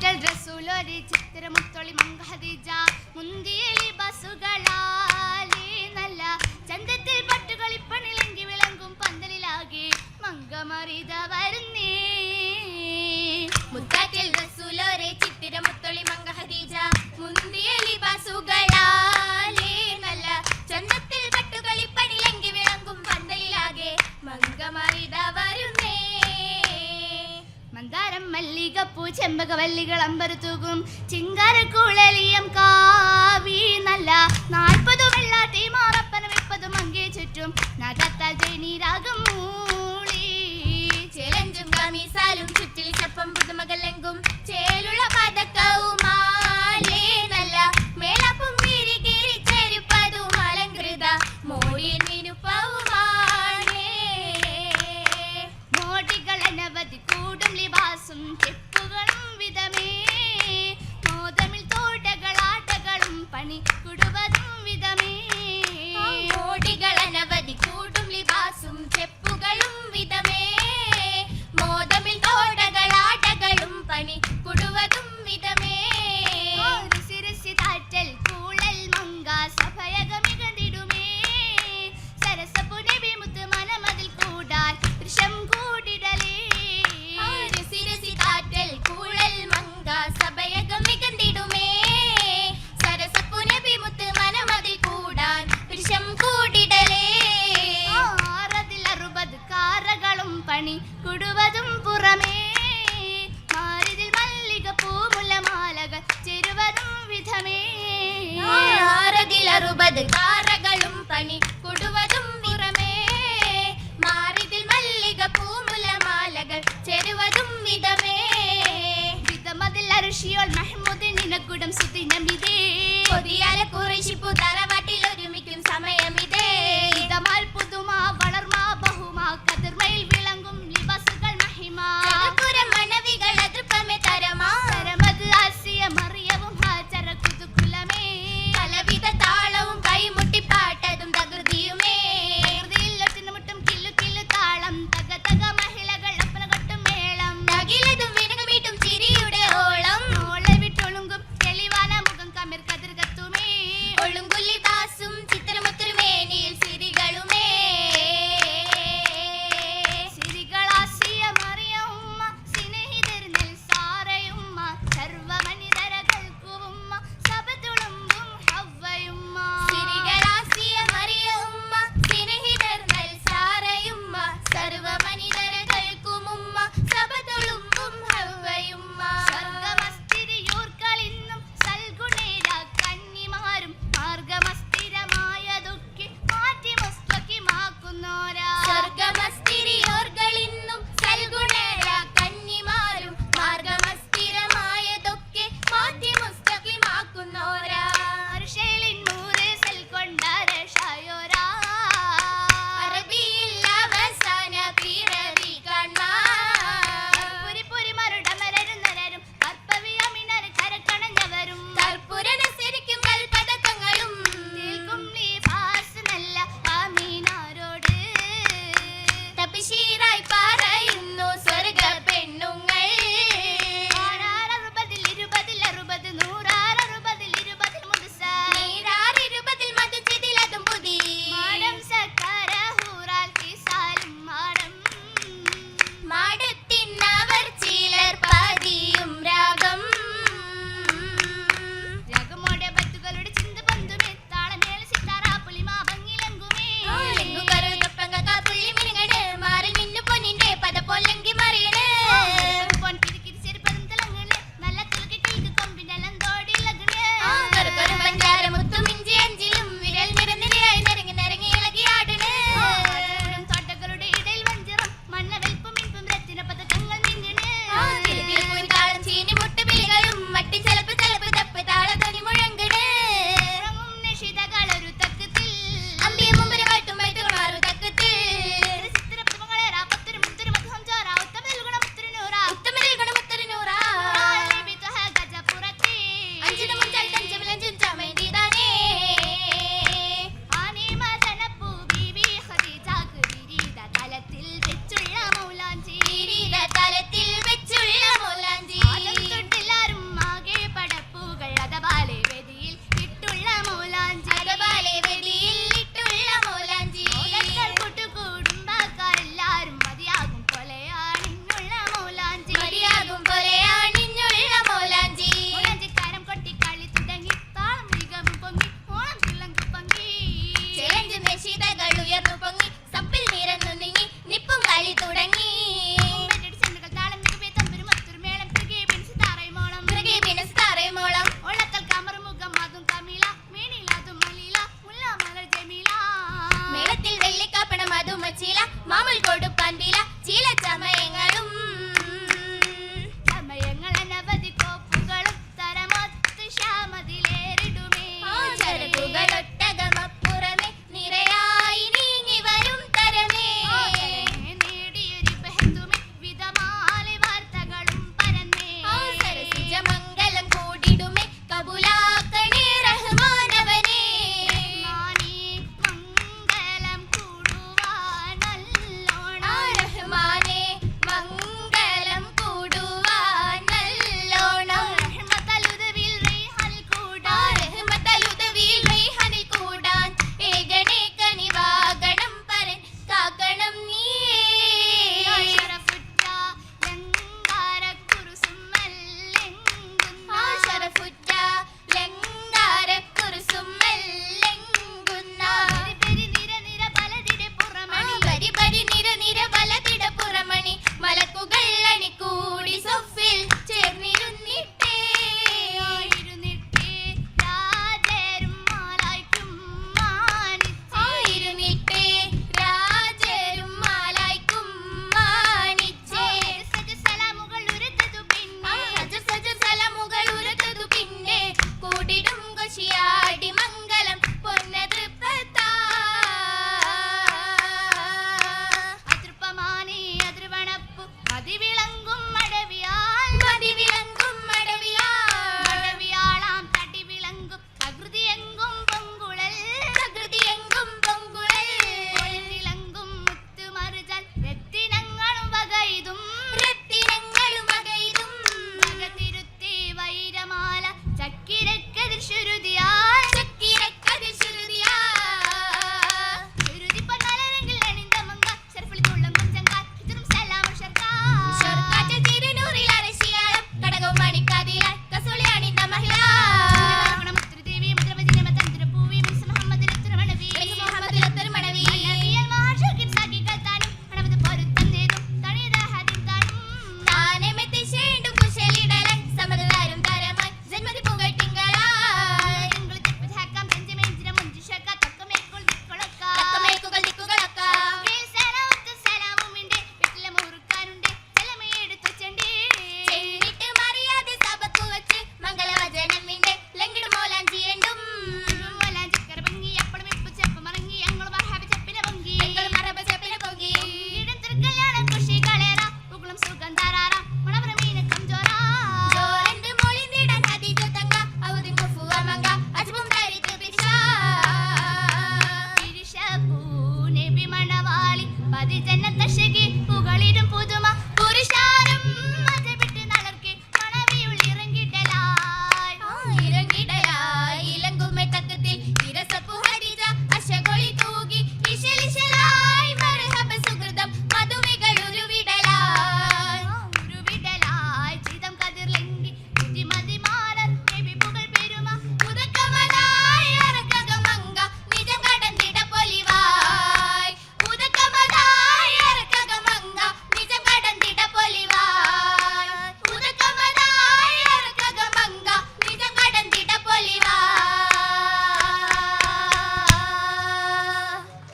ആറ്റൽ റസൂലൊരു ചിത്രമുത്തൊളി മങ്കഹദീജ. മുന്തിയലി ബസുകളാലേ നല്ല ചന്തത്തിൽ പട്ടുകളിപ്പണിലെങ്കി വിളങ്ങും പന്തലിലാകെ മങ്കമറിത വരുന്നേ. മുത്താറ്റിൽ റസൂലൊരു ചിത്രമുത്തൊളി മങ്കഹദീജ. ചെമ്പകവല്ലികൾ അമ്പരത്തൂക്കും ചിങ്കാരക്കുഴലിയം കാവി നല്ല നാൽപ്പ അത് കാറകളും പണി കൊടുവതും പുറമേ മാറിതിൽ മല്ലിക പൂമുല മാലകൾ ചെരുവതും വിധമേ വിധമതിൽ അരുഷിയോൾ മെഹ്മുദിൻ നിനക്കുടം സുദിനം ഇതേ കൊതിയാലെ കുറശിപ്പു തറവ